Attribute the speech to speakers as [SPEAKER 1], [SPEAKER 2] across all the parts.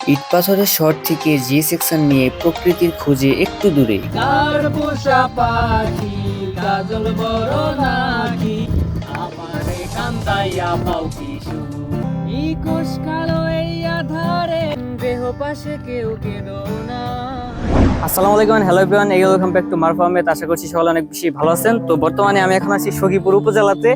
[SPEAKER 1] ইট পাথরের শহর থেকে জি সেকশন নিয়ে প্রকৃতির খোঁজে একটু দূরে।
[SPEAKER 2] আসসালামু আলাইকুম হ্যালো এভরিওয়ান এই welcome back to Marfa Ahmed আশা করছি সবাই অনেক বেশি ভালো আছেন। তো বর্তমানে আমি এখন আছি সখীপুর উপজেলাতে।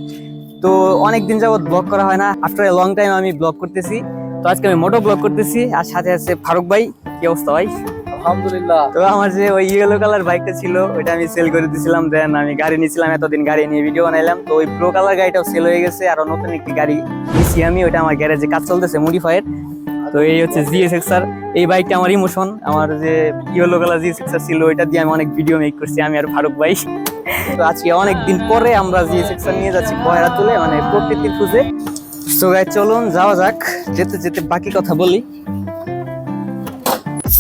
[SPEAKER 2] তো অনেক দিন যাবত ব্লগ করা হয় না। আফটার এ লং টাইম আমি ব্লগ করতেছি। তো আজকে আমি মোটো ব্লগ করতেছি আর সাথে আছে ফারুক ভাই। কি অবস্থা ভাই?
[SPEAKER 3] আলহামদুলিল্লাহ।
[SPEAKER 2] তো আমার যে ওই ইয়েলো কালার বাইকটা ছিল ওইটা আমি সেল করে দিয়েছিলাম দেন আমি গাড়ি নিয়েছিলাম এতদিন গাড়ি নিয়ে ভিডিও বানাইলাম। তো ওই কালার গাড়িটাও সেল হয়ে গেছে আর নতুন একটি গাড়ি নিয়েছি আমি। ওইটা আমার গ্যারেজে কাজ চলতেছে তো এই হচ্ছে জিএস আর এই বাইকটা আমার ইমোশন আমার যে ইয়েলো কালার জিএস ছিল ওইটা দিয়ে আমি অনেক ভিডিও মেক করছি আমি আর ফারুক ভাই। তো আজকে অনেক দিন পরে আমরা জিএস আর নিয়ে যাচ্ছি পয়রা তুলে মানে প্রকৃতির খুঁজে। তো গাই চলুন, যাওয়া যাক। যেতে যেতে বাকি কথা বলি।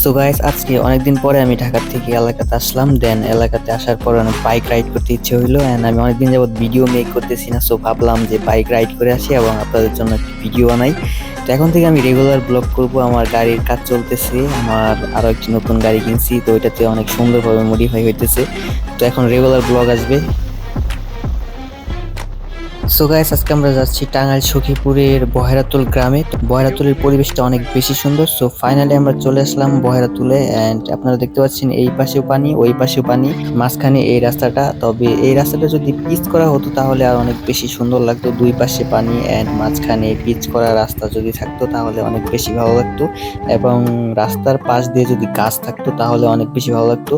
[SPEAKER 1] সো গাইস আজকে অনেকদিন পরে আমি ঢাকা থেকে এলাকাতে আসলাম। দেন এলাকাতে আসার পর অনেক বাইক রাইড করতে ইচ্ছে হইল। এন্ড আমি অনেকদিন যাবত ভিডিও মেক করতেছি না সো ভাবলাম যে বাইক রাইড করে আসি এবং আপনাদের জন্য একটি ভিডিও বানাই। তো এখন থেকে আমি রেগুলার ব্লগ করব। আমার গাড়ির কাজ চলতেছে। আমার আরও একটি নতুন গাড়ি কিনছি। তো ওইটাতে অনেক সুন্দরভাবে মডিফাই হইতেছে। তো এখন রেগুলার ব্লগ আসবে। সো আজকে আমরা যাচ্ছি টাঙ্গাইল সখীপুরের বহেরাতুল গ্রামে। বহেরাতুলের পরিবেশটা অনেক বেশি সুন্দর। সো ফাইনালি আমরা চলে আসলাম বহেরাতুলে এন্ড আপনারা দেখতে পাচ্ছেন এই পাশেও পানি, ওই পাশেও পানি, মাঝখানে এই রাস্তাটা। তবে এই রাস্তাটা যদি পিচ করা হতো তাহলে আর অনেক বেশি সুন্দর লাগতো। দুই পাশে পানি এন্ড মাঝখানে পিচ করা রাস্তা যদি থাকতো তাহলে অনেক বেশি ভালো লাগতো। এবং রাস্তার পাশ দিয়ে যদি গাছ থাকতো তাহলে অনেক বেশি ভালো লাগতো।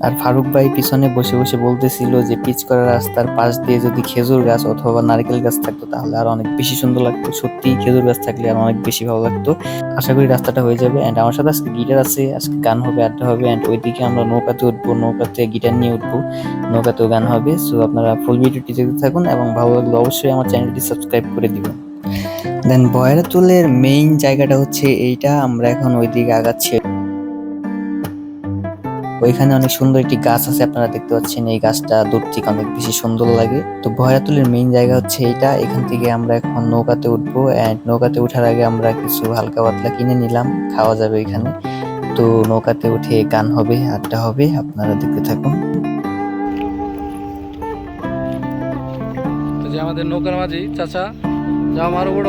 [SPEAKER 1] আর ফারুক ভাই পিছনে বসে বসে বলতেছিল যে, পিচ করা রাস্তার পাশ দিয়ে যদি খেজুর গাছ অথবা নারকেল গাছ থাকতো, তাহলে আর অনেক বেশি সুন্দর লাগতো। সত্যি খেজুর গাছ থাকলে আর অনেক বেশি ভালো লাগতো। আশা করি রাস্তাটা হয়ে যাবে। অ্যান্ড আমার সাথে আজকে গিটার আছে, আজকে গান হবে, আড্ডা হবে। এন্ড ওইদিকে আমরা নৌকাতে উঠবো, নৌকাতে গিটার নিয়ে উঠবো। নৌকাতেও গান হবে। সো আপনারা ফুল ভিডিওটি দেখতে থাকুন এবং ভালো লাগলে অবশ্যই আমার চ্যানেলটি সাবস্ক্রাইব করে দিবেন। দেন বয়রাতুলের মেইন জায়গাটা হচ্ছে এইটা। আমরা এখন ওইদিকে আগাচ্ছি। ওইখানে অনেক সুন্দর একটি গাছ আছে, আপনারা দেখতে পাচ্ছেন এই গাছটা দূর থেকে অনেক বেশি সুন্দর লাগে। তো ভয়রাতুলের মেইন জায়গা হচ্ছে এইটা, এখান থেকে আমরা এখন নৌকাতে উঠবো এন্ড নৌকাতে ওঠার আগে আমরা কিছু হালকা পাতলা কিনে নিলাম, খাওয়া যাবে এখানে তো নৌকাতে উঠে গান হবে, আড্ডা হবে, আপনারা দেখতে থাকুন।
[SPEAKER 3] আমাদের নৌকার মাঝি, চাচা, যাও মারো বড়।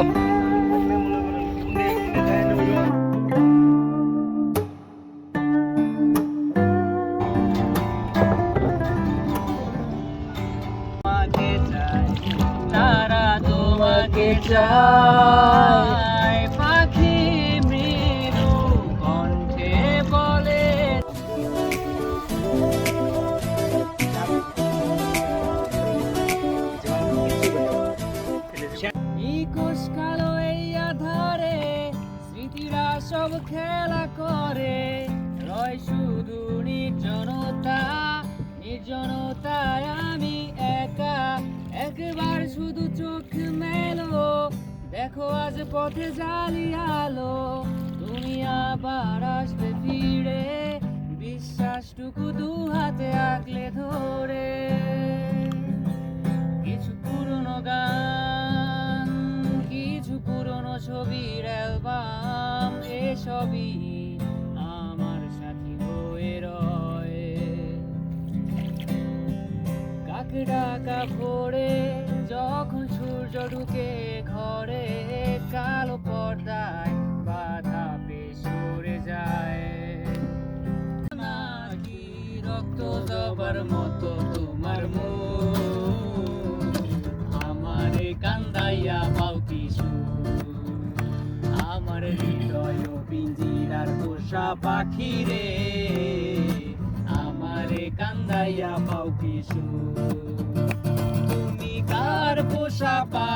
[SPEAKER 3] পাখি মৃদু কণ্ঠে বলে। ইকুশ কালো এই আধারে স্মৃতিরা সব খেলা করে। রয় শুধু নির্জনতা, নির্জনতায় আমি একা। একবার শুধু চোখ মেলো দেখো আজ পথে জালি আলো, তুমি আবার আসবে ফিরে। বিশ্বাসটুকু দু হাতে আগলে ধরে। কিছু পুরনো গান, কিছু পুরনো ছবির অ্যালবাম, এসবই আমার সাথী হয়ে রয়। কাকড়া কাপড়ে যখন সূর্য ঢুকে কালো পর্দায় বাধা পেয়ে সরে যায়। নাকি রক্ত জবার মতো তোমার আমারে কান্দাইয়া পাও কিছু। আমার হৃদয় পিঞ্জিরার পোষা পাখি রে আমারে কান্দাইয়া পাও কিছু। তুমি কার পোষা পাখি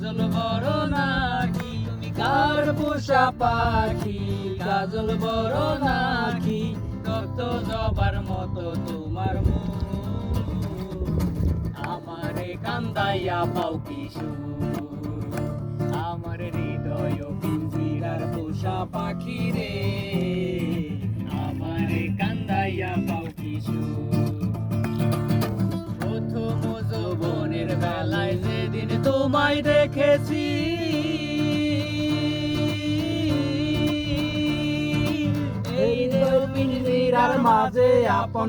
[SPEAKER 3] কাজল বড় নাকি? তুমি কার পোষা পাখি? কাজল বড় নাকি? রক্ত জবার মতো তোমার আমারে কান্দাইয়া পাও কিশু আমার হৃদয় পিঞ্জিরার পোষা পাখি রে। তোমায় দেখেছি। এই মাঝে আপন